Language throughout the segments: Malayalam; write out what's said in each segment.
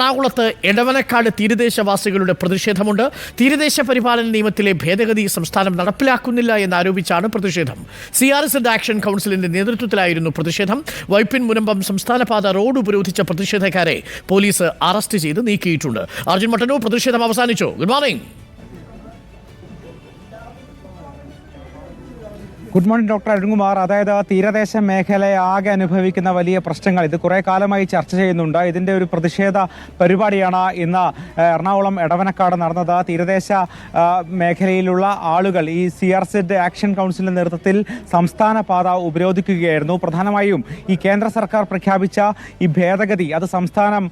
എറണാകുളത്ത് എടവനക്കാട് തീരദേശവാസികളുടെ പ്രതിഷേധമുണ്ട്. തീരദേശ പരിപാലന നിയമത്തിലെ ഭേദഗതി സംസ്ഥാനം നടപ്പിലാക്കുന്നില്ല എന്നാരോപിച്ചാണ് പ്രതിഷേധം. സി ആർ എസ് ആക്ഷൻ കൗൺസിലിന്റെ നേതൃത്വത്തിലായിരുന്നു പ്രതിഷേധം. വൈപ്പിൻ മുനമ്പം സംസ്ഥാനപാത റോഡ് ഉപരോധിച്ച പ്രതിഷേധക്കാരെ പോലീസ് അറസ്റ്റ് ചെയ്ത് നീക്കിയിട്ടുണ്ട്. അർജുൻ മട്ടനു പ്രതിഷേധം അവസാനിച്ചു. Good morning. Good morning doctor Arunkumar. അതായത് തീരദേശ മേഖലയെ ആകെ അനുഭവിക്കുന്ന വലിയ പ്രശ്നങ്ങൾ. ഇത് കുറേ കാലമായി ചർച്ച ചെയ്യുന്നുണ്ട്. ഇതിന്റെ ഒരു പ്രതിഷേധ പരിപാടിയാണ് ഇന്ന് എറണാകുളം എടവനക്കാട് നടന്നത്. തീരദേശ മേഖലയിലുള്ള ആളുകൾ ഈ സി ആർ സെഡ് ആക്ഷൻ കൗൺസിലിന്റെ നേതൃത്വത്തിൽ സംസ്ഥാന പാത ഉപരോധിക്കുകയായിരുന്നു. പ്രധാനമായും ഈ കേന്ദ്ര സർക്കാർ പ്രഖ്യാപിച്ച ഈ ഭേദഗതി അത് സംസ്ഥാനം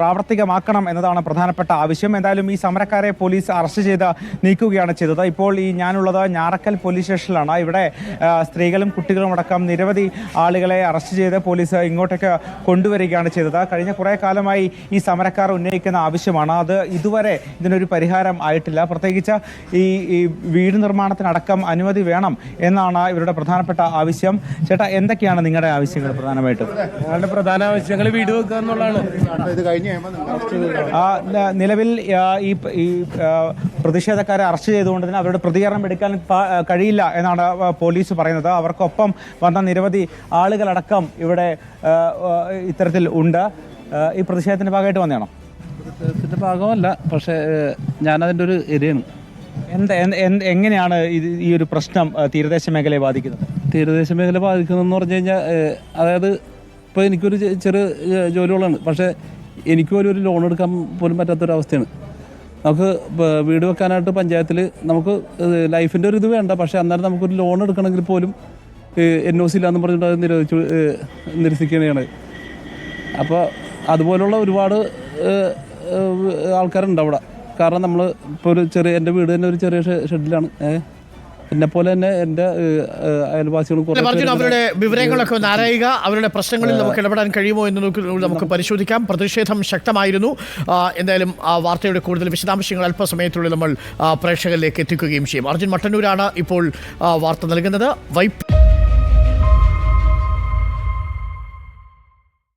പ്രാവർത്തികമാക്കണം എന്നതാണ് പ്രധാനപ്പെട്ട ആവശ്യം. എന്തായാലും ഈ സമരക്കാരെ പോലീസ് അറസ്റ്റ് ചെയ്ത് നീക്കുകയാണ് ചെയ്തത്. ഇപ്പോൾ ഈ ഞാനുള്ളത് ഞാറക്കൽ പോലീസ് സ്റ്റേഷനിലാണ് ഇവിടെ സ്ത്രീകളും കുട്ടികളും അടക്കം നിരവധി ആളുകളെ അറസ്റ്റ് ചെയ്ത് പോലീസ് ഇങ്ങോട്ടേക്ക് കൊണ്ടുവരികയാണ് ചെയ്തത്. കഴിഞ്ഞ കുറേ കാലമായി ഈ സമരക്കാർ ഉന്നയിക്കുന്ന ആവശ്യമാണ്. അത് ഇതുവരെ ഇതിനൊരു പരിഹാരം ആയിട്ടില്ല. പ്രത്യേകിച്ച് ഈ ഈ വീട് നിർമ്മാണത്തിനടക്കം അനുമതി വേണം എന്നാണ് ഇവരുടെ പ്രധാനപ്പെട്ട ആവശ്യം. ചേട്ടാ എന്തൊക്കെയാണ് നിങ്ങളുടെ ആവശ്യങ്ങൾ പ്രധാനമായിട്ടും? ഞങ്ങളുടെ പ്രധാന ആവശ്യങ്ങൾ വീട് വെക്കുക എന്നുള്ളതാണ്. നിലവിൽ ഈ പ്രതിഷേധക്കാരെ അറസ്റ്റ് ചെയ്തുകൊണ്ട് തന്നെ അവരുടെ പ്രതികരണം എടുക്കാൻ പ- കഴിയില്ല എന്നാണ് പോലീസ് പറയുന്നത്. അവർക്കൊപ്പം വന്ന നിരവധി ആളുകളടക്കം ഇവിടെ ഇത്തരത്തിൽ ഉണ്ട്. ഈ പ്രതിഷേധത്തിന്റെ ഭാഗമായിട്ട് വന്നതാണോ? പ്രതിഷേധത്തിന്റെ ഭാഗമല്ല പക്ഷേ ഞാൻ അതിന്റെ ഒരു ഇരയാണ്. എന്താ എങ്ങനെയാണ് ഇത് ഈ ഒരു പ്രശ്നം തീരദേശ മേഖലയെ ബാധിക്കുന്നത്? തീരദേശ മേഖല ബാധിക്കുന്നതെന്ന് പറഞ്ഞു കഴിഞ്ഞാൽ അതായത് ഇപ്പോൾ എനിക്കൊരു ചെറിയ ജോലികളാണ് പക്ഷേ എനിക്കൊരു ഒരു ലോൺ എടുക്കാൻ പോലും പറ്റാത്തൊരവസ്ഥയാണ്. നമുക്ക് വീട് വെക്കാനായിട്ട് പഞ്ചായത്തിൽ നമുക്ക് ലൈഫിന്റെ ഒരു ഇത് വേണ്ട. പക്ഷേ അന്നേരം നമുക്കൊരു ലോൺ എടുക്കണമെങ്കിൽ പോലും എൻ ഒ സി ഇല്ലാന്ന് പറഞ്ഞിട്ട് അത് നിരോധിച്ചു നിരസിക്കുകയാണ്. അപ്പോൾ അതുപോലുള്ള ഒരുപാട് ആൾക്കാരുണ്ട് അവിടെ. കാരണം നമ്മൾ ഇപ്പോൾ ഒരു ചെറിയ എന്റെ വീട് തന്നെ ഒരു ചെറിയ ഷെഡിലാണ്. ഏഹ് എന്നെ പോലെ തന്നെ എന്റെ അയൽവാസികൾ അവരുടെ വിവരങ്ങളൊക്കെ ഒന്ന് അറിയുക അവരുടെ പ്രശ്നങ്ങളിൽ നമുക്ക് ഇടപെടാൻ കഴിയുമോ എന്ന് നമുക്ക് പരിശോധിക്കാം. പ്രതിഷേധം ശക്തമായിരുന്നു. എന്തായാലും ആ വാർത്തയുടെ കൂടുതൽ വിശദാംശങ്ങൾ അല്പസമയത്തുള്ളിൽ നമ്മൾ പ്രേക്ഷകരിലേക്ക് എത്തിക്കുകയും ചെയ്യും. അർജുൻ മട്ടന്നൂരാണ് ഇപ്പോൾ വാർത്ത നൽകുന്നത്. വൈപ്പ്